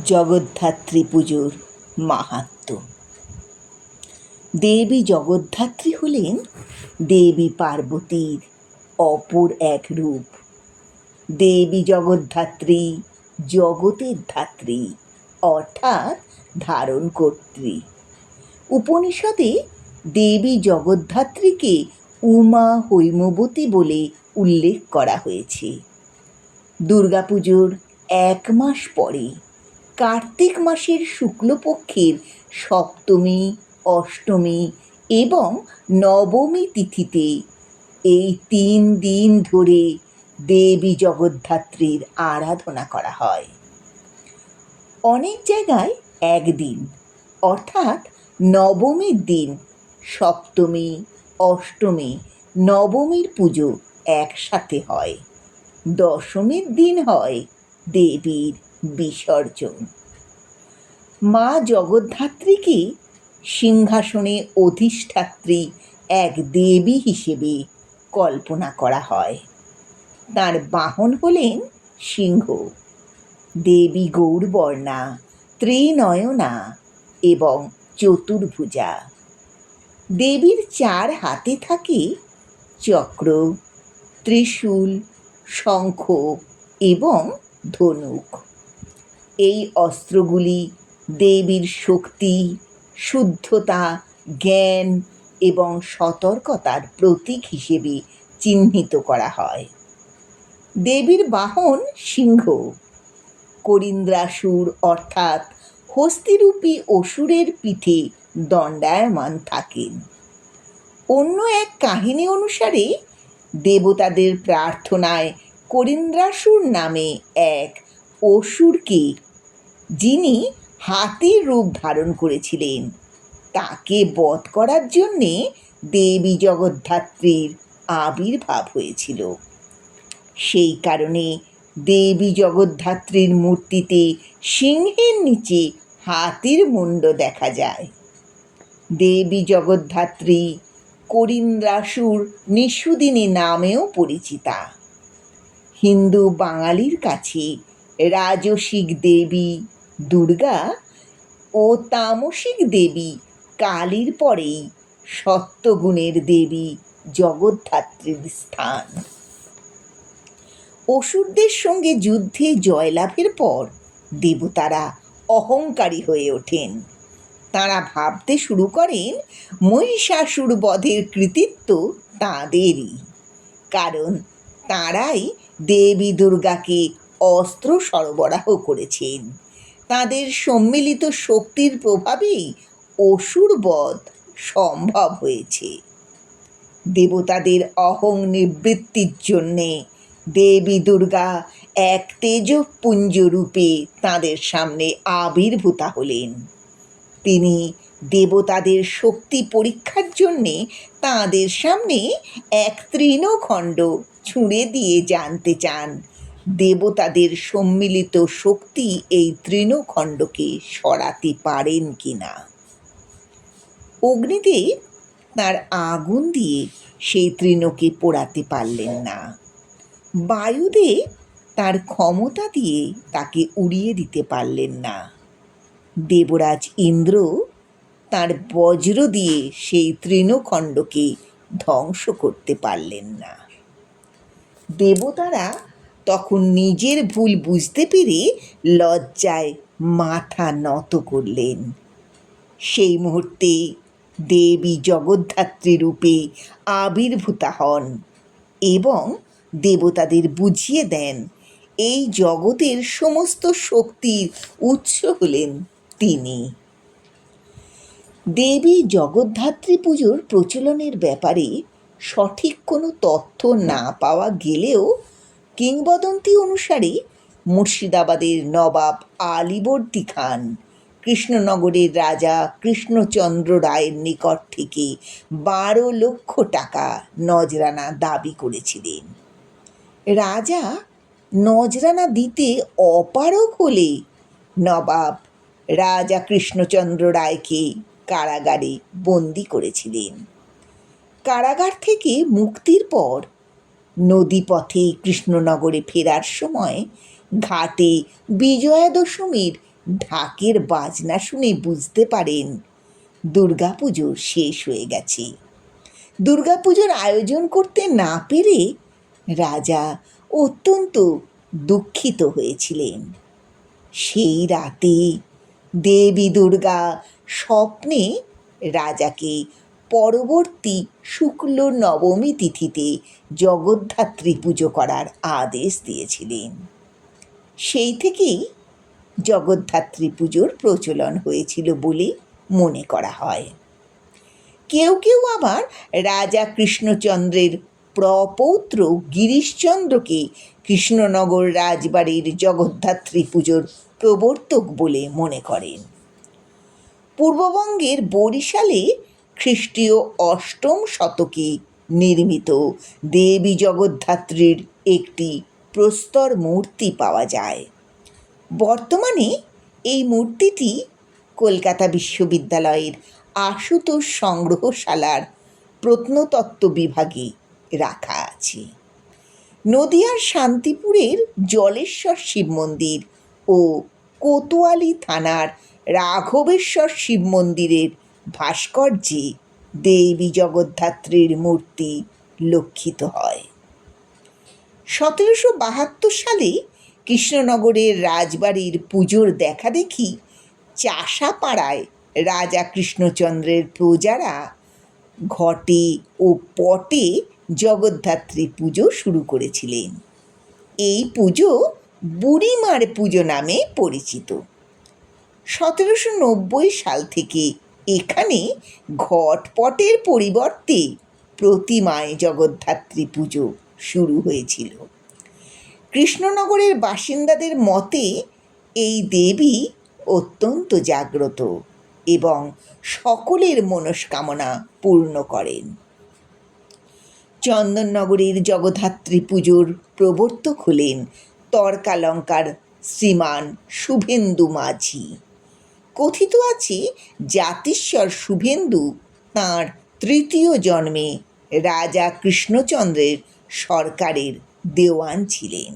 জগদ্ধাত্রী পুজোর মাহাত্ম্য দেবী জগদ্ধাত্রী হলেন দেবী পার্বতীর অপর এক রূপ। দেবী জগদ্ধাত্রী জগতের ধাত্রী, অর্থাৎ ধারণ কর্ত্রী। উপনিষদে দেবী জগদ্ধাত্রীকে উমা হৈমবতী বলে উল্লেখ করা হয়েছে। দুর্গাপুজোর এক মাস পরে কার্তিক মাসের শুক্লপক্ষের সপ্তমী, অষ্টমী এবং নবমী তিথিতে এই তিন দিন ধরে দেবী জগদ্ধাত্রীর আরাধনা করা হয়। অনেক জায়গায় একদিন, অর্থাৎ নবমীর দিন, সপ্তমী, অষ্টমী, নবমীর পুজো একসাথে হয়। দশমীর দিন হয় দেবীর বিসর্জন। মা জগদ্ধাত্রীকে সিংহাসনে অধিষ্ঠাত্রী এক দেবী হিসেবে কল্পনা করা হয়। তার বাহন হলেন সিংহ। দেবী গৌরবর্ণা, ত্রিনয়না এবং চতুর্ভুজা। দেবীর চার হাতে থাকে চক্র, ত্রিশূল, শঙ্খ এবং ধনুক। এই অস্ত্রগুলি দেবীর শক্তি, শুদ্ধতা, জ্ঞান এবং সতর্কতার প্রতীক হিসেবে চিহ্নিত করা হয়। দেবীর বাহন সিংহ। করিন্দ্রাসুর অর্থাৎ হস্তিরূপী অসুরের পিঠে দণ্ডায়মান থাকেন। অন্য এক কাহিনী অনুসারে দেবতাদের প্রার্থনায় করিন্দ্রাসুর নামে এক অসুরকে যিনি হাতির রূপ ধারণ করেছিলেন, তাকে বধ করার জন্যে দেবী জগদ্ধাত্রীর আবির্ভাব হয়েছিল। সেই কারণে দেবী জগদ্ধাত্রীর মূর্তিতে সিংহের নিচে হাতির মুণ্ড দেখা যায়। দেবী জগদ্ধাত্রী করিন্দ্রাসুর নিশুদিনী নামেও পরিচিতা। হিন্দু বাঙালির কাছে রাজসিক দেবী দুর্গা ও তামসিক দেবী কালীর পরেই সত্যগুণের দেবী জগদ্ধাত্রীর স্থান। অসুরদের সঙ্গে যুদ্ধে জয়লাভের পর দেবতারা অহংকারী হয়ে ওঠেন। তাঁরা ভাবতে শুরু করেন, মহিষাসুর বধের কৃতিত্ব তাঁদেরই। কারণ তাঁরাই দেবী দুর্গাকে অস্ত্র সরবরাহ করেছেন। তাদের সম্মিলিত শক্তির প্রভাবেই অসুর বধ সম্ভব হয়েছে। দেবতাদের অহং নিবৃত্তির জন্যে দেবী দুর্গা এক তেজপুঞ্জ রূপে তাঁদের সামনে আবির্ভূতা হলেন। তিনি দেবতাদের শক্তি পরীক্ষার জন্যে তাঁদের সামনে এক তৃণখণ্ড ছুঁড়ে দিয়ে জানতে চান। দেবতাদের সম্মিলিত শক্তি এই তৃণখণ্ডকে সরাতে পারেন কি না অগ্নিদেব তার আগুন দিয়ে সেই তৃণকে পোড়াতে পারলেন না। বায়ুদেব তার ক্ষমতা দিয়ে তাকে উড়িয়ে দিতে পারলেন না। দেবরাজ ইন্দ্র তার বজ্র দিয়ে সেই তৃণখণ্ডকে ধ্বংস করতে পারলেন না। দেবতারা তখন নিজের ভুল বুঝতে পেরে লজ্জায় মাথা নত করলেন। সেই মুহূর্তে দেবী জগদ্ধাত্রী রূপে আবির্ভূতা হন এবং দেবতাদের বুঝিয়ে দেন, এই জগতের সমস্ত শক্তির উৎস হলেন তিনি। দেবী জগদ্ধাত্রী পুজোর প্রচলনের ব্যাপারে সঠিক কোনো তথ্য না পাওয়া গেলেও কিংবদন্তি অনুসারে মুর্শিদাবাদের নবাব আলীবর্দী খান। কৃষ্ণনগরের রাজা কৃষ্ণচন্দ্র রায়ের নিকট থেকে বারো লক্ষ টাকা নজরানা দাবি করেছিলেন। রাজা নজরানা দিতে অপারক হলে নবাব রাজা কৃষ্ণচন্দ্র রায়কে কারাগারে বন্দি করেছিলেন। কারাগার থেকে মুক্তির পর নদীপথে কৃষ্ণনগরে ফেরার সময় ঘাটে বিজয়া দশমীর ঢাকের বাজনা শুনে বুঝতে পারেন, দুর্গাপুজো শেষ হয়ে গেছে। দুর্গাপুজোর আয়োজন করতে না পেরে রাজা অত্যন্ত দুঃখিত হয়েছিলেন। সেই রাতে দেবী দুর্গা স্বপ্নে রাজাকে পরবর্তী শুক্ল নবমী তিথিতে জগদ্ধাত্রী পুজো করার আদেশ দিয়েছিলেন। সেই থেকেই জগদ্ধাত্রী পুজোর প্রচলন হয়েছিল বলে মনে করা হয়। কেউ কেউ আবার রাজা কৃষ্ণচন্দ্রের প্রপৌত্র গিরিশচন্দ্রকে কৃষ্ণনগর রাজবাড়ির জগদ্ধাত্রী পুজোর প্রবর্তক বলে মনে করেন। পূর্ববঙ্গের বরিশালে খ্রিস্টীয় অষ্টম শতকে নির্মিত দেবী জগদ্ধাত্রীর একটি প্রস্তর মূর্তি পাওয়া যায়। বর্তমানে এই মূর্তিটি কলকাতা বিশ্ববিদ্যালয়ের আশুতোষ সংগ্রহশালার প্রত্নতত্ত্ব বিভাগে রাখা আছে। নদিয়ার শান্তিপুরের জলেশ্বর শিব মন্দির ও কোতোয়ালি থানার রাঘবেশ্বর শিব মন্দিরের ভাস্কর্যে দেবী জগদ্ধাত্রীর মূর্তি লক্ষিত হয়। সতেরোশো বাহাত্তর সালে কৃষ্ণনগরের রাজবাড়ির পুজোর দেখা দেখি চাষাপাড়ায় রাজা কৃষ্ণচন্দ্রের প্রজারা ঘটে ও পটে জগদ্ধাত্রী পুজো শুরু করেছিলেন। এই পুজো বুড়িমার পুজো নামে পরিচিত। সতেরোশো নব্বই সাল থেকে এখানে ঘটপটের পরিবর্তে প্রতিমায় জগদ্ধাত্রী পুজো শুরু হয়েছিল। কৃষ্ণনগরের বাসিন্দাদের মতে এই দেবী অত্যন্ত জাগ্রত এবং সকলের মনস্কামনা পূর্ণ করেন। চন্দননগরের জগদ্ধাত্রী পুজোর প্রবর্তক হলেন তর্কালঙ্কার শ্রীমান শুভেন্দু মাঝি। কথিত আছে, জাতিস্বর শুভেন্দু তাঁর তৃতীয় জন্মে রাজা কৃষ্ণচন্দ্রের সরকারের দেওয়ান ছিলেন।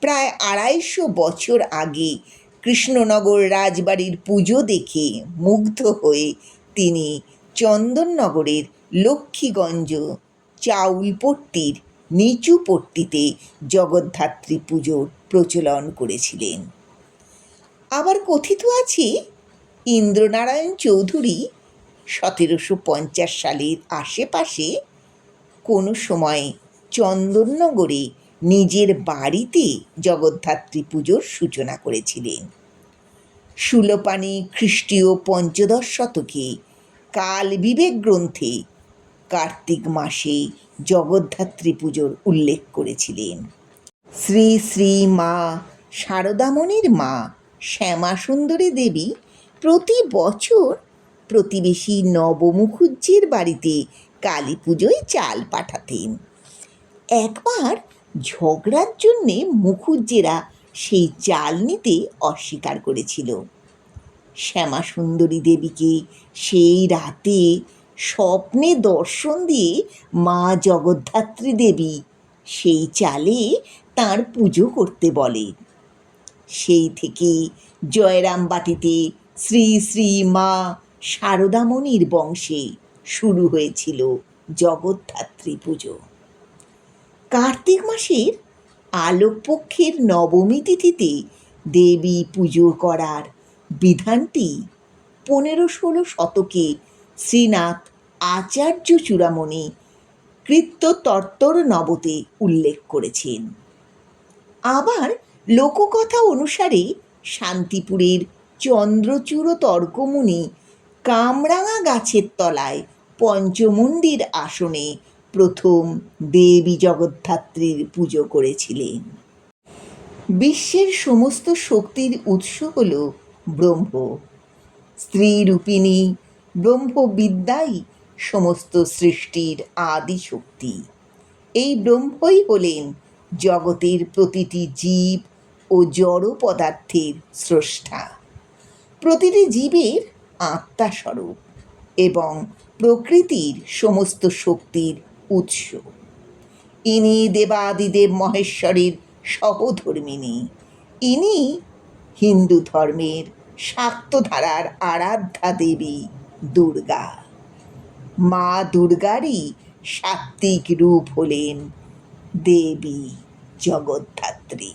প্রায় আড়াইশো বছর আগে কৃষ্ণনগর রাজবাড়ির পুজো দেখে মুগ্ধ হয়ে তিনি চন্দননগরের লক্ষ্মীগঞ্জ চাউলপট্টির নিচু পট্টিতে জগদ্ধাত্রী পুজোর প্রচলন করেছিলেন। আবার কথিত আছে, ইন্দ্রনারায়ণ চৌধুরী সতেরোশো পঞ্চাশ সালের আশেপাশে কোনো সময় চন্দননগরে নিজের বাড়িতে জগদ্ধাত্রী পুজোর সূচনা করেছিলেন। সুলোপানি খ্রিস্টীয় পঞ্চদশ শতকে কাল বিবেক গ্রন্থে কার্তিক মাসে জগদ্ধাত্রী পুজোর উল্লেখ করেছিলেন। শ্রী শ্রী মা শারদামণির মা শ্যামা সুন্দরী দেবী প্রতি বছর প্রতিবেশী নবমুখুজ্জির বাড়িতে কালী পুজোয় চাল পাঠাতেন। একবার ঝগড়ার জন্যে মুখুজ্জেরা সেই চাল নিতে অস্বীকার করেছিল। শ্যামা সুন্দরী দেবীকে সেই রাতে স্বপ্নে দর্শন দিয়ে মা জগদ্ধাত্রী দেবী সেই চালে তার পুজো করতে বলেন। সেই থেকে জয়রামবাটিতে শ্রী শ্রী মা শারদামণির বংশে শুরু হয়েছিল জগদ্ধাত্রী পুজো। কার্তিক মাসের আলোকপক্ষের নবমী তিথিতে দেবী পুজো করার বিধানটি পনেরো ষোলো শতকে শ্রীনাথ আচার্য চূড়ামণি কৃত্যতর্তর নবতে উল্লেখ করেছেন। আবার লোককথা অনুসারে শান্তিপুরের চন্দ্রচূড় তর্কমুনি কামরাঙা গাছের তলায় পঞ্চমুণ্ডির আসনে প্রথম দেবী জগদ্ধাত্রীর পুজো করেছিলেন। বিশ্বের সমস্ত শক্তির উৎস হল ব্রহ্ম। স্ত্রী স্ত্রীরূপিণী ব্রহ্মবিদ্যাই সমস্ত সৃষ্টির আদি শক্তি। এই ব্রহ্মই হলেন জগতের প্রতিটি জীব ও জড় পদার্থের স্রষ্টা। প্রতিটি জীবের আত্মাস্বরূপ এবং প্রকৃতির সমস্ত শক্তির উৎস। ইনি দেবাদিদেব মহেশ্বরের সহধর্মিণী। ইনি হিন্দু ধর্মের শাক্তধারার আরাধ্যা দেবী দুর্গা। মা দুর্গারই সাত্ত্বিক রূপ হলেন দেবী জগদ্ধাত্রী।